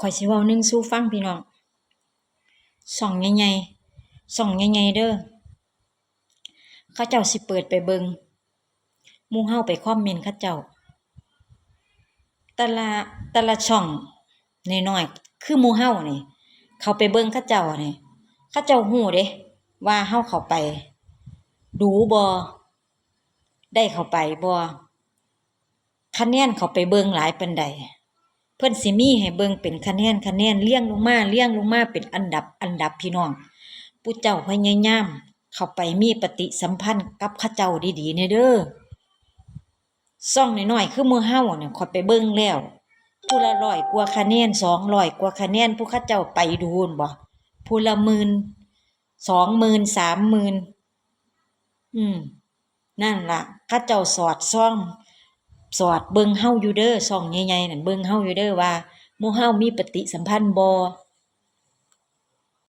ข่อยสิเว้าหนึ่งสู่ฟังพี่น้องช่องใหญ่ๆช่องใหญ่ๆเด้อเขาเจ้าสิเปิดไปเบิงมู่เฮาไปคอมเมนต์เขาเจ้าแต่ละแต่ละช่องน้อยๆคือมู่เฮานี่ เขาไปเบิงเขาเจ้านี่เขาเจ้าฮู้เด้ว่าเฮาเข้าไป ดูบ่ได้เข้าไปบ่คะแนนเขาไปเบิงหลายปานใด พิ่นสิมีให้เบิ่งเป็นคะแนนคะแนนเรียงลงมาเรียงลงมาเป็นอันดับอันดับพี่น้องผู้เจ้าพยายามเข้าไปมีปฏิสัมพันธ์กับเขาเจ้าดีๆแน่เด้อซ่องน้อยๆคือมู่เฮาเนี่ยขอยไปเบิ่งแล้วผู้ละร้อยกว่าคะแนน200กว่าคะแนนผู้เขาเจ้าไปดูนบ่ผู้ละหมื่นสองหมื่นสามหมื่นอืมนั่นล่ะเขาเจ้าสอดซ่อง สอดเบิ่งเฮาอยู่เด้อช่องใหญ่ๆนั่นเบิ่งเฮาอยู่เด้อว่าหมู่เฮามีปฏิสัมพันธ์บ่